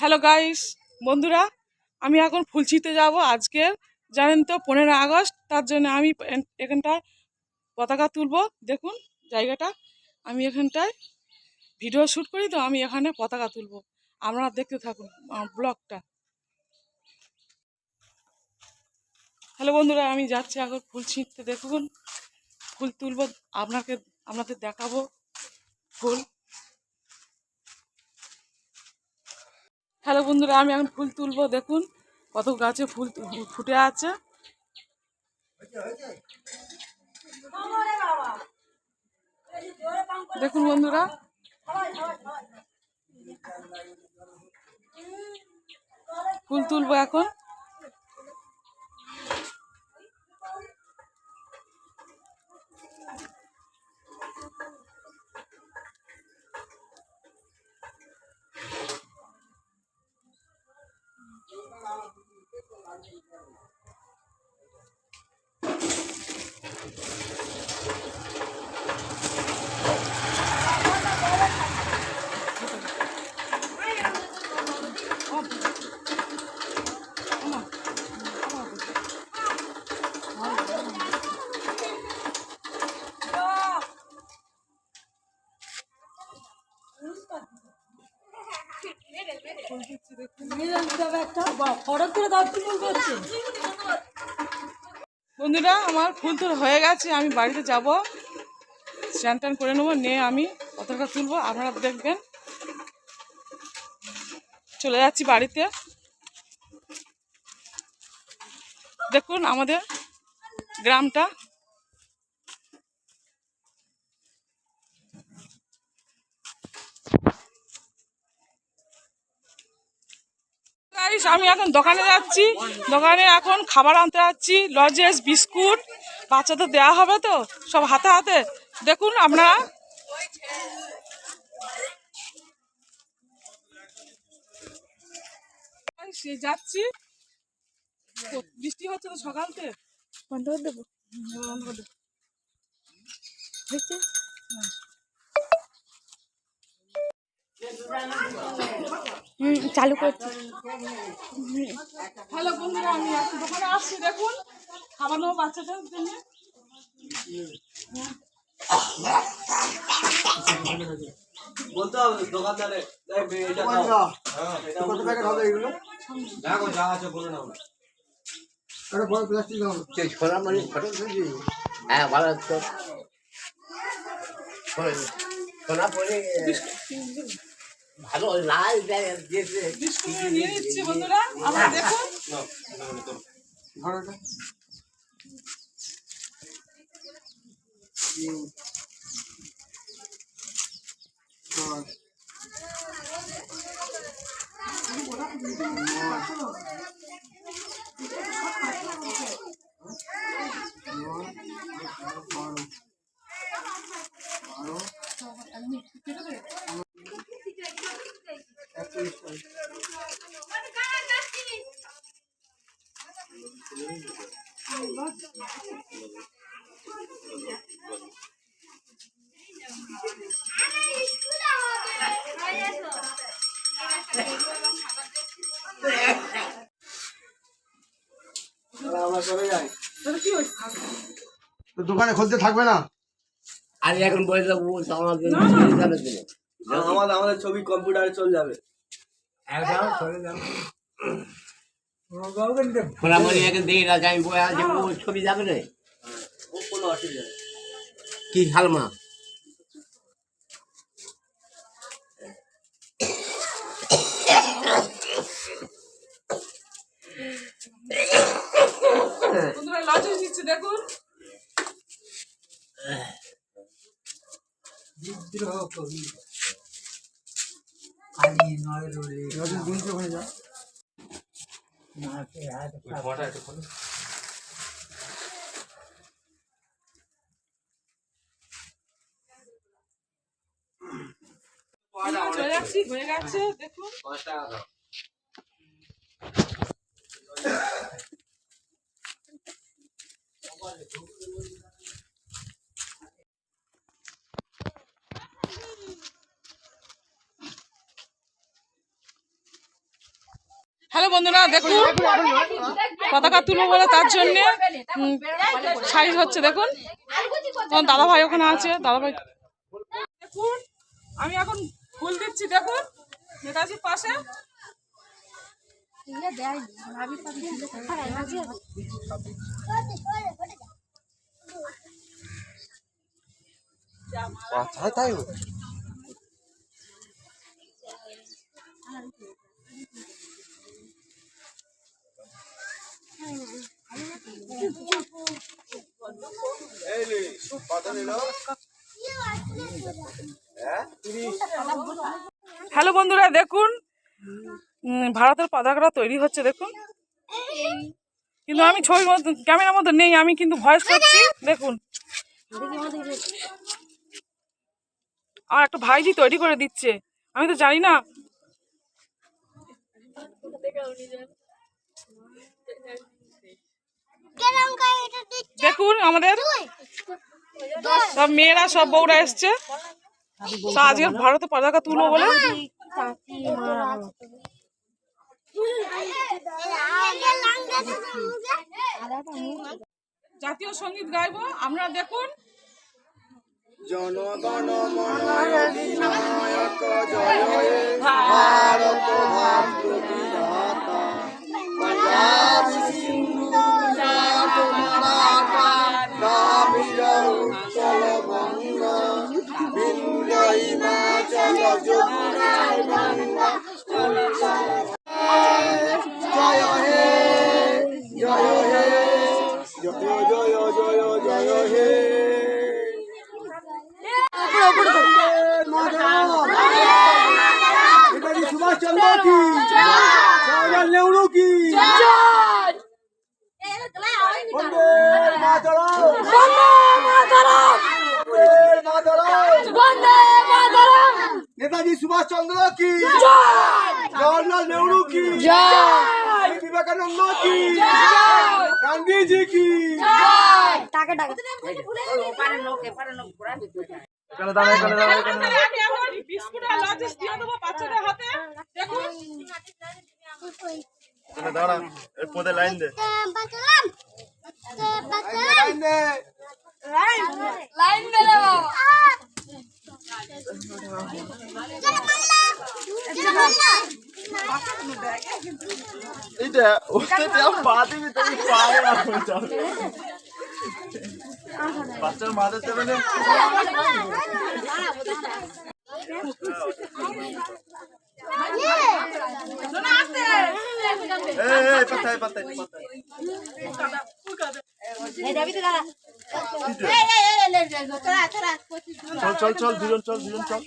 Hello guys, বন্ধুরা, আমি এখন ফুল ছিঁড়তে যাব আজকে, জানেন তো পনেরো আগস্ট, তার জন্য আমি এখানটায় পতাকা তুলব। দেখুন জায়গাটা, আমি এখানটায় ভিডিও শ্যুট করি তো, আমি এখানে পতাকা তুলব। আপনারা দেখতে থাকুন ব্লগটা। হ্যালো বন্ধুরা, আমি যাচ্ছি এখন ফুল ছিঁড়তে দেখুন, ফুল তুলব, আপনাকে, আপনাদের দেখাবো ফুল। হ্যালো বন্ধুরা, আমি এখন ফুল তুলবো, দেখুন কত গাছে ফুল ফুটে আছে। দেখুন বন্ধুরা। ফুল তুলবো এখন। Thank you. বন্ধুরা, আমার ফুল তোর হয়ে গেছে, আমি বাড়িতে যাব। স্নান টান করে নেব, নিয়ে আমি পতাকা তুলবো, আপনারা দেখবেন। চলে যাচ্ছি বাড়িতে। দেখুন আমাদের গ্রামটা। আমি এখন দোকানে যাচ্ছি। দোকানে এখন খাবার আনতে যাচ্ছি লজেস বিস্কুট বাচ্চাদের দেওয়া হবে তো সব হাতে হাতে। দেখুন আপনারা এই যাচ্ছি। বৃষ্টি হচ্ছে তো সকালতে বন্ধ করে দেবো। বন্ধ করে দে। দেখছি। হুম চালু করছি। হ্যালো বন্ধুরা আমি দোকানে আসছি দেখুন খাবার নেব বাচ্চাদের জন্য। বলতে হবে দোকানদারে দেখ এটা হ্যাঁ এটা কত প্যাকেট হবে এগুলো? দেখো যা আছে বলে নাও। না বড় প্লাস্টিক দাও। সেই সোনা মানে ফটো তুলছি হ্যাঁ ভালো তো সোনা পরে ভালো লাল দিয়েছে বন্ধুরা দেখুন। ধরো এটা তিন, চার, নয়, বারো, বারো, একত্রিশ, তাহলে আমরা চলে যাই তাহলে কি হয়েছে তো দোকানে খুলতে থাকবে না? আর এখন বলে দেবো আমাদের আমাদের আমাদের ছবি কম্পিউটারে চলে যাবে। সোনা মনে এখন দেখি রাজা আমি বয়ে আছে ও ছবি যাবে না। কোনো অসুবিধা নেই। কি হালমা বন্ধুরা লজেস দিচ্ছে দেখুন। রজত গুনছে ওখানে যা চলে যাচ্ছি হয়ে গেছে দেখুন। পাঁচ টাকা দাও। বন্ধুরা দেখুন। পতাকা তুলবো বলে তার জন্য সাইজ হচ্ছে, দেখুন। তখন দাদা ভাই ওখানে আছে দাদা ভাই দেখুন, আমি এখন ফুল দিচ্ছি, দেখুন নেতাজির পাশে। হ্যালো বন্ধুরা, দেখুন ভারতের পতাকাটা তৈরি হচ্ছে, দেখুন। কিন্তু আমি ছবির মধ্যে, ক্যামেরার মতো নেই, আমি কিন্তু ভয়েস করছি, দেখুন। আর একটা ভাইজি তৈরি করে দিচ্ছে, আমি তো জানি না। দেখুন আমাদের। সব মেয়েরা সব বউরা এসছে। আজকে ভারতে পতাকা তুলবো বলে। জাতীয় সংগীত গাইবো। আপনারা দেখুন। জনগণ চন্দ্র কি? জওয়াহরলাল নেহরু কি? বিবেকানন্দ কি? গান্ধীজি কি? টাকা টাকা আমি এখন বিস্কুট আর লজেস দিয়ে দেবো বাচ্চাদের হাতে। দেখুন। দাঁড়া এর পদে লাইন দে। লাইন দে। এইটা, ওতে তেও পা দিবি তুমি পায়ে না। যাও বাচ্চার মাথা দেবে না। এই এই পাতায় পাতায় পাতায়। চল চল চল দুজন চল দুজন চল।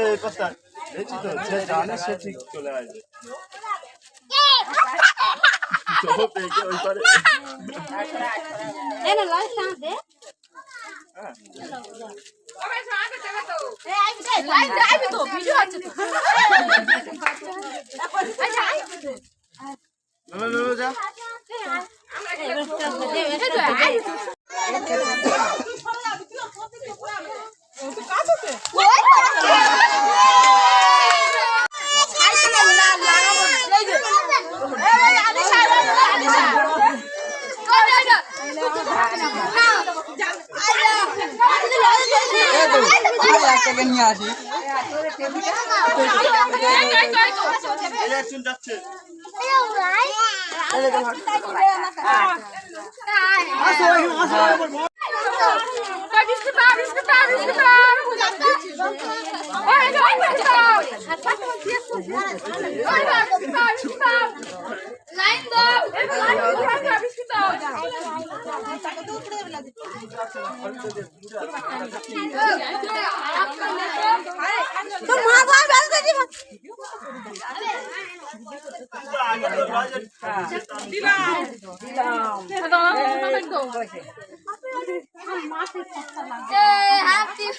এই পাতায় এই তো যে জানে সে ঠিক চলে আসবে। চোখ দেখে ওই পারে লো লো লো, যা এই একজন যাচ্ছে। লাইন দাও তোর মা ভাই ব্যস্ত আছে আগে তো বাজে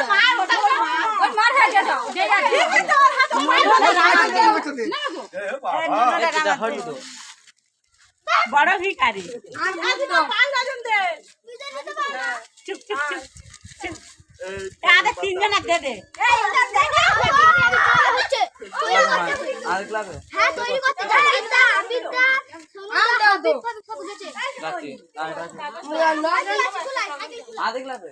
বড় ভিখারি চুপ চুপ চুপ চুপ আরে তিনজন দে দে আর ক্লাবে হ্যাঁ তৈরি করতে আর আছে